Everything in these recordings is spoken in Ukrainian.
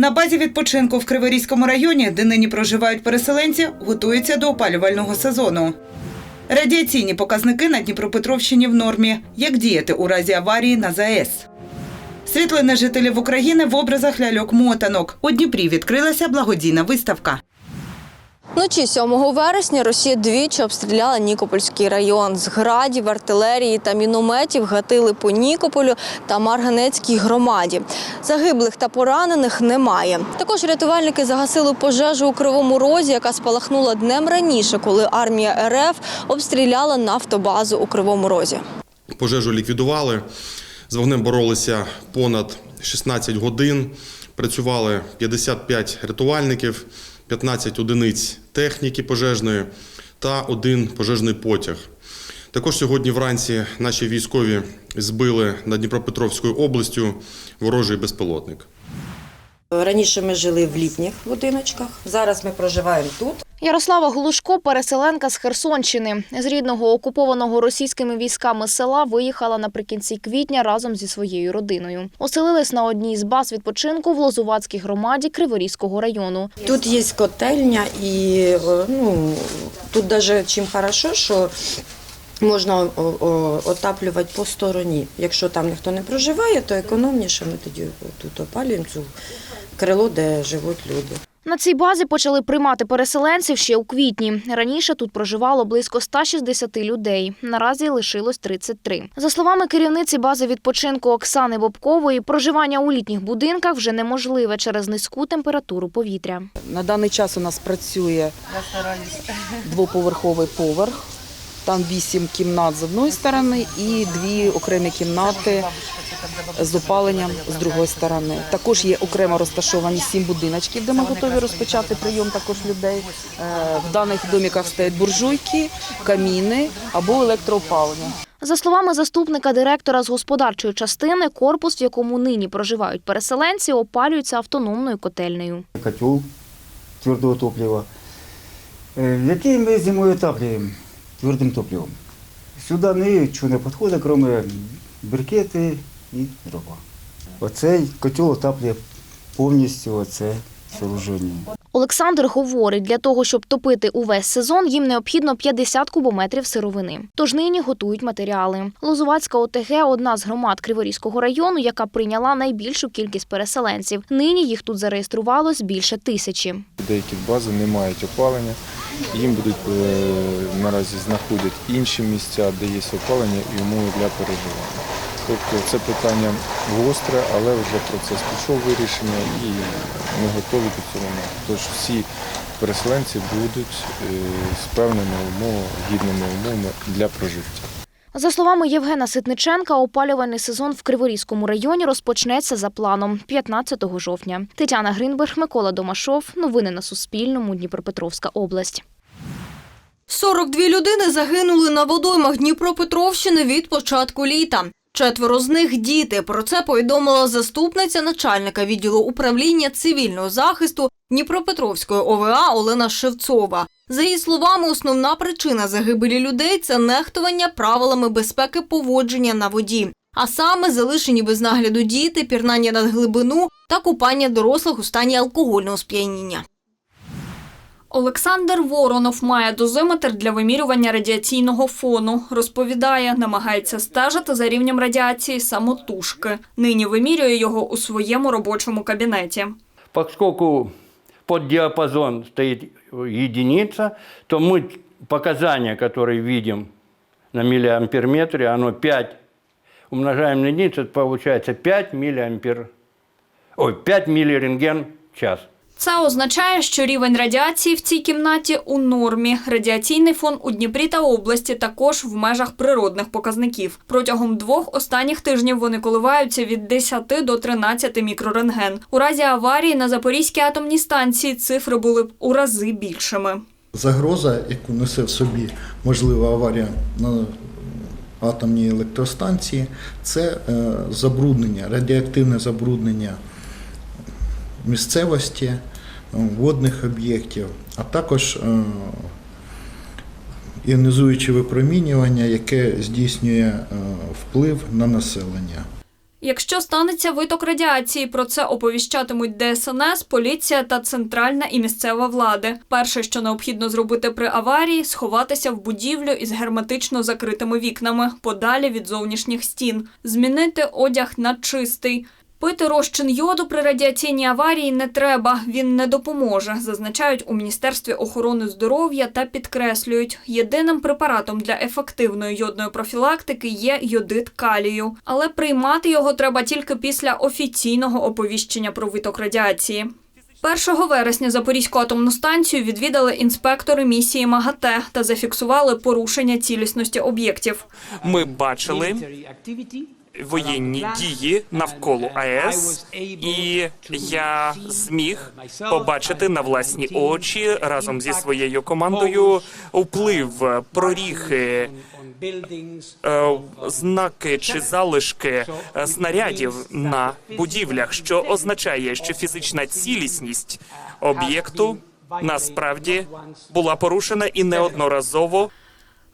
На базі відпочинку в Криворізькому районі, де нині проживають переселенці, готуються до опалювального сезону. Радіаційні показники на Дніпропетровщині в нормі. Як діяти у разі аварії на ЗАЕС? Світлини жителів України в образах ляльок-мотанок. У Дніпрі відкрилася благодійна виставка. Вночі 7 вересня Росія двічі обстріляла Нікопольський район. З градів, артилерії та мінометів гатили по Нікополю та Марганецькій громаді. Загиблих та поранених немає. Також рятувальники загасили пожежу у Кривому Розі, яка спалахнула днем раніше, коли армія РФ обстріляла нафтобазу у Кривому Розі. Пожежу ліквідували. З вогнем боролися понад 16 годин. Працювали 55 рятувальників, 15 одиниць техніки пожежної та один пожежний потяг. Також сьогодні вранці наші військові збили над Дніпропетровською областю ворожий безпілотник. Раніше ми жили в літніх будиночках, зараз ми проживаємо тут. Ярослава Глушко, переселенка з Херсонщини. З рідного окупованого російськими військами села виїхала наприкінці квітня разом зі своєю родиною. Оселились на одній з баз відпочинку в Лозувацькій громаді Криворізького району. Тут є котельня і е, ну, тут навіть чим хорошо, що можна отаплювати по стороні. Якщо там ніхто не проживає, то економніше ми тоді тут опалюємо цю крило, де живуть люди. На цій базі почали приймати переселенців ще у квітні. Раніше тут проживало близько 160 людей. Наразі лишилось 33. За словами керівниці бази відпочинку Оксани Бобкової, проживання у літніх будинках вже неможливе через низьку температуру повітря. На даний час у нас працює двоповерховий поверх. Там вісім кімнат з одної сторони і дві окремі кімнати з опаленням з другої сторони. Також є окремо розташовані сім будиночків, де ми готові розпочати прийом також людей. Е, В даних доміках стоять буржуйки, каміни або електроопалення. За словами заступника директора з господарчої частини, корпус, в якому нині проживають переселенці, опалюється автономною котельнею. котел твердого топлива, э, який ми зимою отаплюємо твердим топливом. Сюди нічого не підходить, крім брикети і дрова. Оцей котел отаплює повністю оце сооруження. Олександр говорить, для того, щоб топити увесь сезон, їм необхідно 50 кубометрів сировини. Тож нині готують матеріали. Лозувацька ОТГ – одна з громад Криворізького району, яка прийняла найбільшу кількість переселенців. Нині їх тут зареєструвалось більше тисячі. Деякі бази не мають опалення, їм будуть е, наразі знаходять інші місця, де є опалення і умови для переживання. Тобто це питання гостре, але вже процес пішов вирішення і ми готові до цього. Тож всі переселенці будуть е, з певними умовами, гідними умовами для прожиття. За словами Євгена Ситниченка, опалювальний сезон в Криворізькому районі розпочнеться за планом 15 жовтня. Тетяна Гринберг, Микола Домашов. Новини на Суспільному. Дніпропетровська область. 42 людини загинули на водоймах Дніпропетровщини від початку літа. Четверо з них діти. Про це повідомила заступниця начальника відділу управління цивільного захисту Дніпропетровської ОВА Олена Шевцова. За її словами, основна причина загибелі людей це нехтування правилами безпеки поводження на воді. А саме залишені без нагляду діти, пірнання на глибину та купання дорослих у стані алкогольного сп'яніння. Олександр Воронов має дозиметр для вимірювання радіаційного фону. Розповідає, намагається стежити за рівнем радіації самотужки. Нині вимірює його у своєму робочому кабінеті. Поскольку под диапазон стоит единица, то мы показания, которые видим на миллиамперметре, оно 5 умножаем на единицу, это получается 5 миллиампер, ой, 5 миллирентген час. Це означає, що рівень радіації в цій кімнаті у нормі. Радіаційний фон у Дніпрі та області також в межах природних показників. Протягом двох останніх тижнів вони коливаються від 10 до 13 мікрорентген. У разі аварії на Запорізькій атомній станції цифри були б у рази більшими. Загроза, яку несе в собі можлива аварія на атомній електростанції, це е, забруднення, радіоактивне забруднення місцевості, водних об'єктів, а також е, іонізуюче випромінювання, яке здійснює е, вплив на населення. Якщо станеться виток радіації, про це оповіщатимуть ДСНС, поліція та центральна і місцева влади. Перше, що необхідно зробити при аварії, сховатися в будівлю із герметично закритими вікнами, подалі від зовнішніх стін, змінити одяг на чистий. Пити розчин йоду при радіаційній аварії не треба, він не допоможе, зазначають у Міністерстві охорони здоров'я та підкреслюють, єдиним препаратом для ефективної йодної профілактики є йодит калію, але приймати його треба тільки після офіційного оповіщення про виток радіації. 1 вересня Запорізьку атомну станцію відвідали інспектори місії МАГАТЕ та зафіксували порушення цілісності об'єктів. Ми бачили воєнні дії навколо АЕС, і я зміг побачити на власні очі разом зі своєю командою вплив проріхи. е, Знаки чи залишки снарядів на будівлях, що означає, що фізична цілісність об'єкту насправді була порушена і неодноразово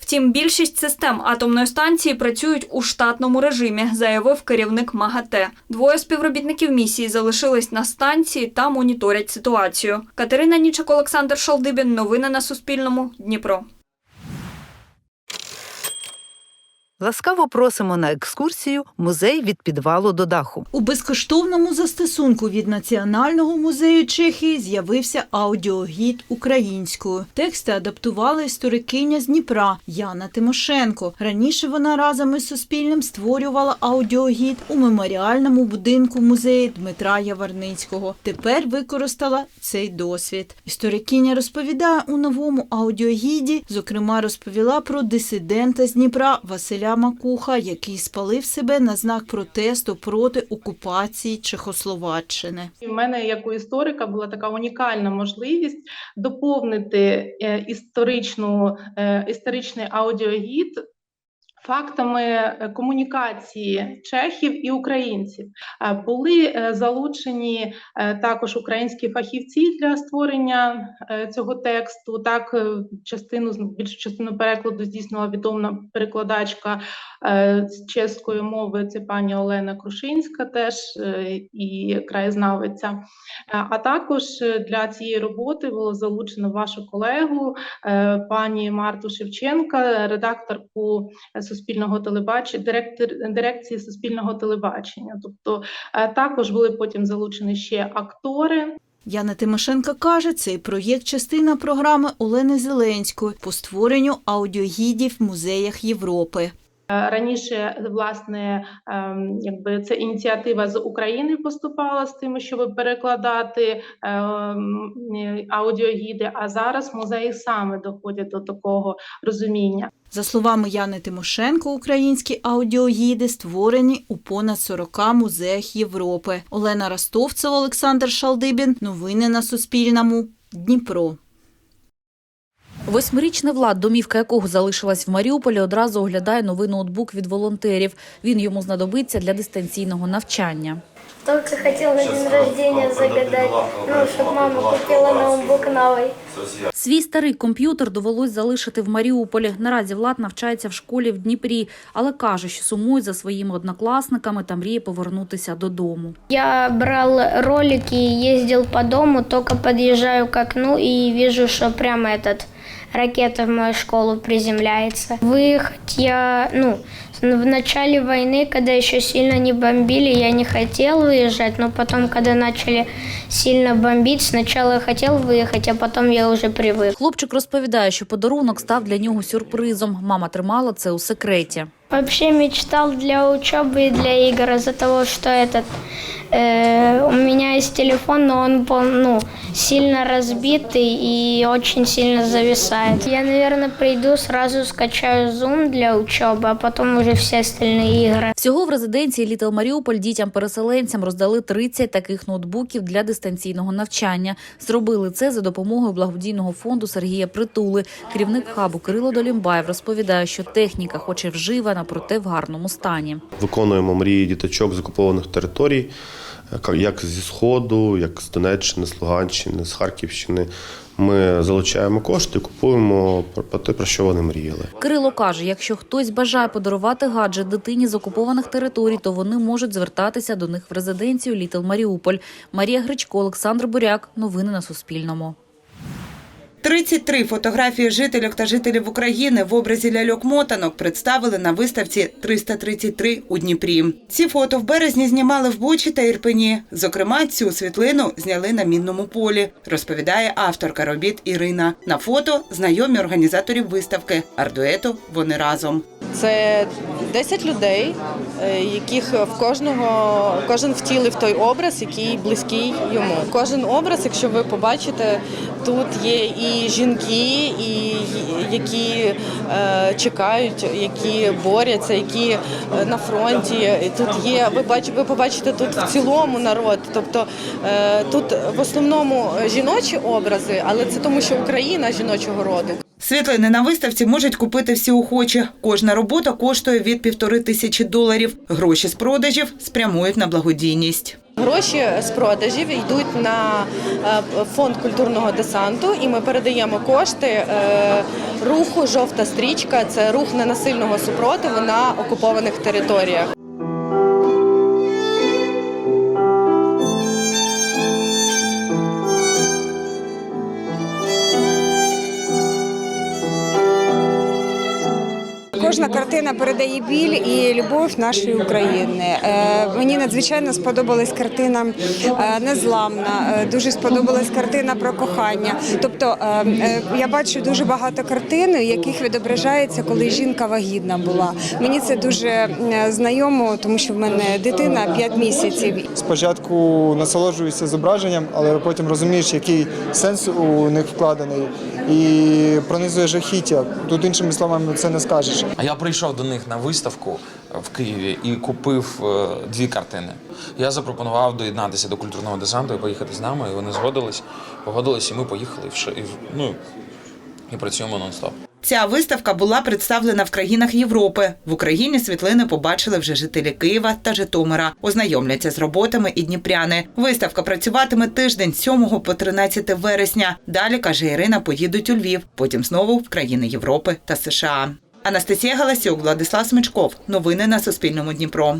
Втім, більшість систем атомної станції працюють у штатному режимі, заявив керівник МАГАТЕ. Двоє співробітників місії залишились на станції та моніторять ситуацію. Катерина Нічик, Олександр Шалдибін. Новини на Суспільному. Дніпро. Ласкаво просимо на екскурсію музей від підвалу до даху. У безкоштовному застосунку від Національного музею Чехії з'явився аудіогід українською. Тексти адаптувала історикиня з Дніпра Яна Тимошенко. Раніше вона разом із Суспільним створювала аудіогід у меморіальному будинку музею Дмитра Яворницького. Тепер використала цей досвід. Історикиня розповідає у новому аудіогіді, зокрема, розповіла про дисидента з Дніпра Василя Макуха, який спалив себе на знак протесту проти окупації Чехословаччини. У мене, як у історика, була така унікальна можливість доповнити е, історичну, е, історичний аудіогід фактами е, комунікації чехів і українців. Е, Були е, залучені також українські фахівці для створення цього тексту. Так, частину більшу частину перекладу здійснила відома перекладачка з чеської мови. Це пані Олена Крушинська, теж і краєзнавиця. А також для цієї роботи було залучено вашу колегу, пані Марту Шевченка, редакторку суспільного телебачення, директор дирекції суспільного телебачення. Тобто е, також були потім залучені ще актори. Яна Тимошенка каже, цей проєкт частина програми Олени Зеленської по створенню аудіогідів в музеях Європи. Е, Раніше, власне, ем, якби це ініціатива з України поступала з тим, щоб перекладати ем, аудіогіди, а зараз музеї саме доходять до такого розуміння. За словами Яни Тимошенко, українські аудіогіди створені у понад 40 музеях Європи. Олена Ростовцева, Олександр Шалдибін. Новини на Суспільному. Дніпро. Восьмирічний Влад, домівка якого залишилась в Маріуполі, одразу оглядає новий ноутбук від волонтерів. Він йому знадобиться для дистанційного навчання. Только хотел на день рождения загадать, ну, чтобы мама купила ноутбук новый. Свій старий комп'ютер довелось залишити в Маріуполі. Наразі Влад навчається в школі в Дніпрі, але каже, що сумує за своїми однокласниками та мріє повернутися додому. Я брал ролики и ездил по дому, только подъезжаю к окну и вижу, что прямо этот ракета в мою школу приземляется. Выехать я, ну, в начале войны, когда еще сильно не бомбили, я не хотел выезжать, но потом, когда начали сильно бомбить, сначала я хотел выехать, а потом я уже привык. Хлопчик розповідає, що подарунок став для нього сюрпризом. Мама тримала це у секреті. Вообще мечтал для учебы и для игр из-за того, что этот э, у меня есть телефон, но он был, ну, сильно разбитый и очень сильно зависает. Я, наверное, приду, сразу скачаю Zoom для учебы, а потом уже все остальные игры. Всього в резиденції Літл Маріуполь дітям-переселенцям роздали 30 таких ноутбуків для дистанційного навчання. Зробили це за допомогою благодійного фонду Сергія Притули. Керівник хабу Кирило Долімбаєв розповідає, що техніка, хоч і вживана, проте в гарному стані. Виконуємо мрії діточок з окупованих територій, як зі Сходу, як з Донеччини, з Луганщини, з Харківщини. Ми залучаємо кошти, купуємо про те, про що вони мріяли. Кирило каже, якщо хтось бажає подарувати гаджет дитині з окупованих територій, то вони можуть звертатися до них в резиденцію Літл Маріуполь. Марія Гречко, Олександр Буряк. Новини на Суспільному. 33 фотографії жителів та жителів України в образі ляльок-мотанок представили на виставці 333 у Дніпрі. Ці фото в березні знімали в Бучі та Ірпені. Зокрема, цю світлину зняли на мінному полі, розповідає авторка робіт Ірина. На фото знайомі організаторів виставки. Ардуето вони разом. Це 10 людей, е, яких в кожного кожен втілив той образ, який близький йому. Кожен образ, якщо ви побачите, тут є і жінки, і які е, чекають, які борються, які е, на фронті. Тут є, ви бач, ви побачите тут в цілому народ. Тобто е, тут в основному жіночі образи, але це тому, що Україна жіночого роду. Світлини на виставці можуть купити всі охочі. Кожна робота коштує від півтори тисячі доларів. Гроші з продажів спрямують на благодійність. Гроші з продажів йдуть на е, фонд культурного десанту, і ми передаємо кошти е, руху Жовта стрічка. Це рух ненасильного супротиву на окупованих територіях. Картина передає біль і любов нашої України. Е, Мені надзвичайно сподобалась картина е, Незламна. е, Дуже сподобалась картина про кохання. Тобто я бачу дуже багато картин, в яких відображається, коли жінка вагітна була. Мені це дуже знайомо, тому що в мене дитина 5 місяців. Спочатку насолоджуєшся зображенням, але потім розумієш, який сенс у них вкладений, і пронизує жахіття. Тут іншими словами це не скажеш. А я прийшов до них на виставку в Києві і купив е, дві картини. Я запропонував доєднатися до культурного десанту і поїхати з нами. І вони згодились, погодились, і ми поїхали і ну, і працюємо нон-стоп. Ця виставка була представлена в країнах Європи. В Україні світлини побачили вже жителі Києва та Житомира. Ознайомляться з роботами і дніпряни. Виставка працюватиме тиждень з 7 по 13 вересня. Далі каже Ірина, поїдуть у Львів, потім знову в країни Європи та США. Анастасія Галасюк, Владислав Смичков. Новини на Суспільному Дніпро.